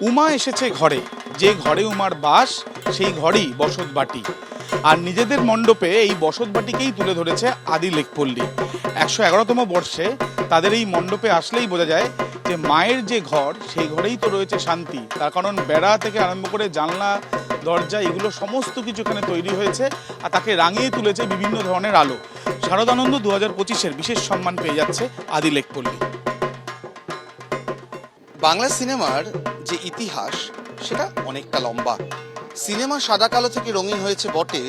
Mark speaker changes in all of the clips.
Speaker 1: উমা এসেছে ঘরে। যে ঘরে উমার বাস, সেই ঘরেই বসত বাটি। আর নিজেদের মণ্ডপে এই বসত বাটিকেই তুলে ধরেছে আদি লেকপল্লী একশো এগারোতম বর্ষে তাদের এই মণ্ডপে আসলেই বোঝা যায় যে মায়ের যে ঘর, সেই ঘরেই তো রয়েছে শান্তি। তার কারণ বেড়া থেকে আরম্ভ করে জানলা, দরজা, এগুলো সমস্ত কিছু এখানে তৈরি হয়েছে আর তাকে রাঙিয়ে তুলেছে বিভিন্ন ধরনের আলো। শারদানন্দ দু হাজার পঁচিশের বিশেষ সম্মান পেয়ে যাচ্ছে আদি লেকপল্লী
Speaker 2: বাংলা সিনেমার যে ইতিহাস, সেটা অনেকটা লম্বা। সিনেমা সাদা কালো থেকে রঙিন হয়েছে বটে,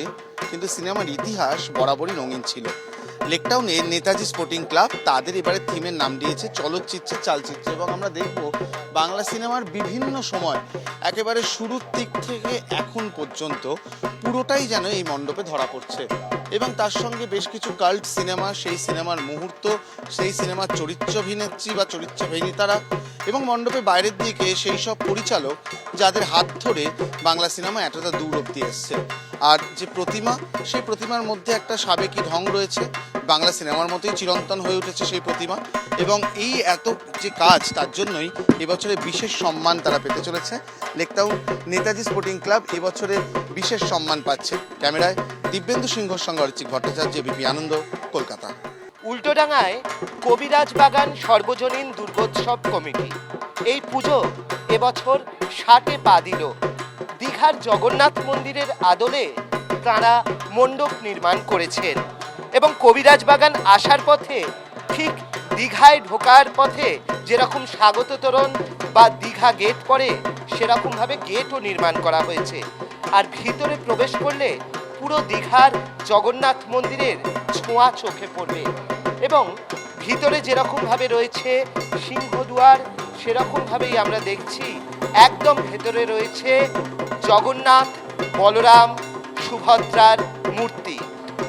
Speaker 2: কিন্তু সিনেমার ইতিহাস বরাবরই রঙিন ছিল। লেকটাউনে নেতাজি স্পোর্টিং ক্লাব তাদের এবারে থিমের নাম দিয়েছে চলচ্চিত্রে, চালচিত্র, এবং আমরা দেখব বাংলা সিনেমার বিভিন্ন সময়, একেবারে শুরুর দিক থেকে এখন পর্যন্ত পুরোটাই যেন এই মণ্ডপে ধরা পড়ছে। এবং তার সঙ্গে বেশ কিছু কাল্ট সিনেমা সেই সিনেমার মুহূর্ত, সেই সিনেমার চরিত্রাভিনেত্রী বা চরিত্রাভিনেতারা এবং মণ্ডপে বাইরের দিকে সেই সব পরিচালক যাদের হাত ধরে বাংলা সিনেমা এতটা দূর অব্দি এসছে। আর যে প্রতিমা, সেই প্রতিমার মধ্যে একটা সাবেকি ঢং রয়েছে। বাংলা সিনেমার মতোই চিরন্তন হয়ে উঠেছে সেই প্রতিমা এবং এই এত যে কাজ, তার জন্যই এবছরে বিশেষ সম্মান তারা পেতে চলেছে। লেকটাউন নেতাজি স্পোর্টিং ক্লাব এবছরে বিশেষ সম্মান পাচ্ছে। ক্যামেরায় দিব্যেন্দু সিংহর সঙ্গে অরিচিক ভট্টাচার্য বিপি আনন্দ, কলকাতা।
Speaker 3: উল্টোডাঙায় কবিরাজ বাগান সর্বজনীন দুর্গোৎসব কমিটি। এই পুজো এবছর ষাটে পা দিল। দীঘার জগন্নাথ মন্দিরের আদলে তাঁরা মণ্ডপ নির্মাণ করেছেন এবং কবিরাজ বাগান আসার পথে ঠিক দীঘায় ঢোকার পথে যেরকম স্বাগত তোরণ বা দীঘা গেট পড়ে, সেরকমভাবে গেটও নির্মাণ করা হয়েছে। আর ভিতরে প্রবেশ করলে পুরো দীঘার জগন্নাথ মন্দিরের ছোঁয়া চোখে পড়বে। এবং ভিতরে যেরকমভাবে রয়েছে সিংহদুয়ার, সেরকমভাবেই আমরা দেখছি একদম ভেতরে রয়েছে জগন্নাথ বলরাম সুভদ্রার মূর্তি।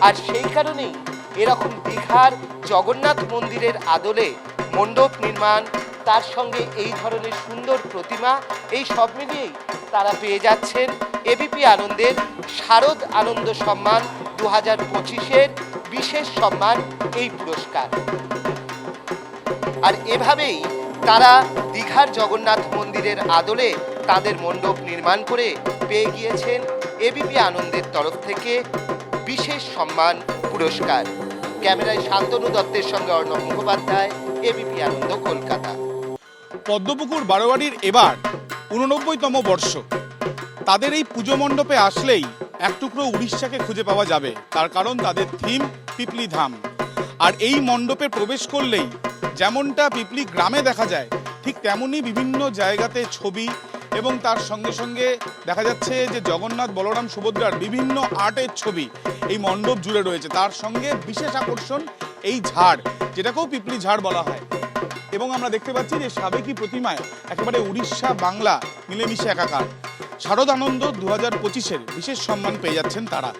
Speaker 3: আর সেই কারণেই এরকম দীঘার জগন্নাথ মন্দিরের আদলে মণ্ডপ নির্মাণ, তার সঙ্গে এই ধরনের সুন্দর প্রতিমা, এই সব মিলিয়েই তারা পেয়ে যাচ্ছেন এবিপি আনন্দের শারদ আনন্দ সম্মান দু হাজার পঁচিশের বিশেষ সম্মান এই পুরস্কার। আর এভাবেই তারা দীঘার জগন্নাথ মন্দিরের আদলে তাদের মণ্ডপ নির্মাণ করে পেয়ে গিয়েছেন এবিপি আনন্দের তরফ থেকে বিশেষ সম্মান পুরস্কার। ক্যামেরায় শান্তনু দত্তের সঙ্গে অর্ণব মুখোপাধ্যায় এবিপি আনন্দ কলকাতা।
Speaker 1: পদ্মপুকুর বারোয়ারির এবার উননব্বইতম বর্ষ। তাদের এই পুজো মণ্ডপে আসলেই এক টুকরো উড়িষ্যাকে খুঁজে পাওয়া যাবে। তার কারণ তাদের থিম পিপলি ধাম। আর এই মণ্ডপে প্রবেশ করলেই যেমনটা পিপলি গ্রামে দেখা যায়, ঠিক তেমনই বিভিন্ন জায়গাতে ছবি এবং তার সঙ্গে সঙ্গে দেখা যাচ্ছে যে জগন্নাথ বলরাম সুভদ্রার বিভিন্ন আর্টের ছবি এই মণ্ডপ জুড়ে রয়েছে। তার সঙ্গে বিশেষ আকর্ষণ এই ঝাড়, যেটাকেও পিপলি ঝাড় বলা হয়। এবং আমরা দেখতে পাচ্ছি যে সাবেকি প্রতিমায় একেবারে উড়িষ্যা বাংলা মিলেমিশে একাকার। শারদ আনন্দ দু হাজার পঁচিশের বিশেষ সম্মান পেয়ে যাচ্ছেন তারা।